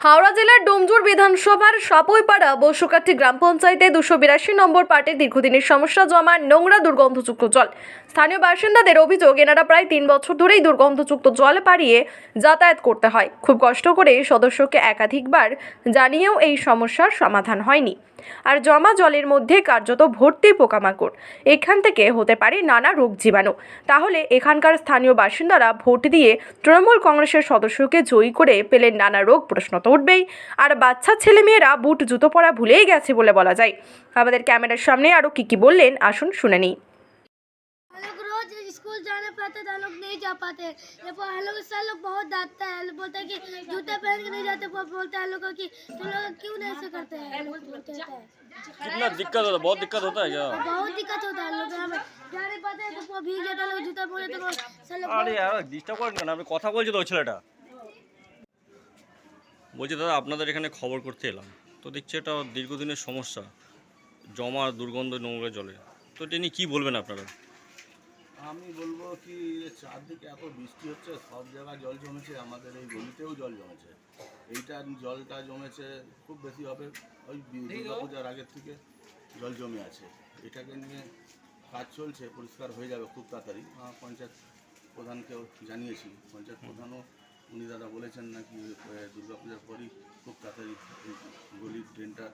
হাওড়া জেলার ডোমজুর বিধানসভার সাপইপাড়া বসুকাঠি গ্রাম পঞ্চায়েতে দুশো বিরাশি নম্বর পার্টে দীর্ঘদিনের সমস্যা জমা নোংরা দুর্গন্ধযুক্ত জল। স্থানীয় বাসিন্দাদের অভিযোগ, এনারা প্রায় তিন বছর ধরেই দুর্গন্ধযুক্ত জল পাড়িয়ে যাতায়াত করতে হয়। খুব কষ্ট করে সদস্যকে একাধিকবার জানিয়েও এই সমস্যার সমাধান হয়নি। আর জমা জলের মধ্যে কার্যত ভর্তি পোকামাকড়। এখান থেকে হতে পারে নানা রোগ জীবাণু। তাহলে এখানকার স্থানীয় বাসিন্দারা ভোট দিয়ে তৃণমূল কংগ্রেসের সদস্যকে জয়ী করে পেলেন নানা রোগ, প্রশ্ন তো উঠবেই। আর বাচ্চা ছেলেমেয়েরা বুট, জুতো পরা ভুলেই গেছে বলে বলা যায়। আমাদের ক্যামেরার সামনে আরও কী কী বললেন, আসুন শুনে নিই। स्कूल जाने पाते थे हम लोग नहीं जा पाते ये पर हम लोग सर लोग बहुत डांटता है बोलते हैं कि जूते पहन के नहीं जाते वो बोलते हैं हम लोग को कि तुम लोग क्यों नहीं ऐसे करते हैं हम लोग बोलते रहते हैं कितना दिक्कत होता है बहुत दिक्कत होता है क्या और बहुत दिक्कत होता है हम लोग यहाँ पे जा नहीं पाते हैं तो वो भीग जाता है लोग जूता बोले तो वो सर लोग আরে আর ডিস্টার্ব করেন কেন আপনি কথা বলছে তো ওই ছেলেটা বলছি দাদা আপনাদের এখানে খবর করতে এলাম তো দেখছি এটা দীর্ঘদিনের সমস্যা জমা দুর্গন্ধ নোংরা জলে তো এটা নিয়ে কী বলবেন আপনারা আমি বলব কি চারদিকে এত বৃষ্টি হচ্ছে সব জায়গায় জল জমেছে আমাদের এই গলিতেও জল জমেছে। এইটা জলটা জমেছে খুব বেশি হবে ওই দুর্গাপূজার আগের থেকে জল জমে আছে। এটাকে নিয়ে কাজ চলছে পরিষ্কার হয়ে যাবে খুব তাড়াতাড়ি। পঞ্চায়েত প্রধানকেও জানিয়েছি। পঞ্চায়েত প্রধানও উনি দাদা বলেছেন নাকি দুর্গাপূজার পরই খুব তাড়াতাড়ি গলির ড্রেনটা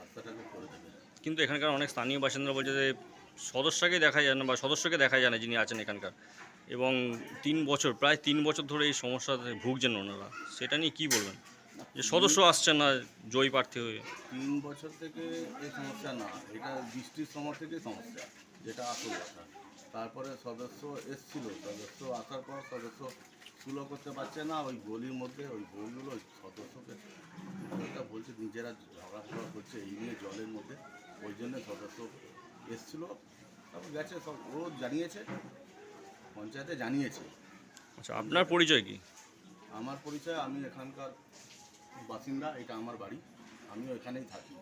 রাস্তাটাকে করে দেবে। কিন্তু এখানকার অনেক স্থানীয় বাসিন্দারা বলছে যে সদস্যকে দেখা যায় না বা সদস্যকে দেখা যায় না যিনি আছেন এখানকার। এবং তিন বছর, প্রায় তিন বছর ধরে এই সমস্যাতে ভুগছেন ওনারা। সেটা নিয়ে কী বলবেন? যে সদস্য আসছেন না, জয়ী প্রার্থী হয়ে। তিন বছর থেকে এই সমস্যা না, এটা বৃষ্টির সময় থেকে সমস্যা, যেটা আসল কথা। তারপরে সদস্য এসছিল, সদস্য আসার পর সদস্য স্কুলও করতে পারছে না, ওই গলির মধ্যে, ওই বউগুলো, ওই সদস্যকে বলছে, নিজেরা ঝগড়া করছে, এই নিয়ে জলের মধ্যে। ওই জন্য সদস্য এসছিল। তারপর গেছে সব ও জানিয়েছে পঞ্চায়েতে জানিয়েছে। আচ্ছা আপনার পরিচয় কি? আমার পরিচয় আমি এখানকার বাসিন্দা এটা আমার বাড়ি। আমিও এখানেই থাকি।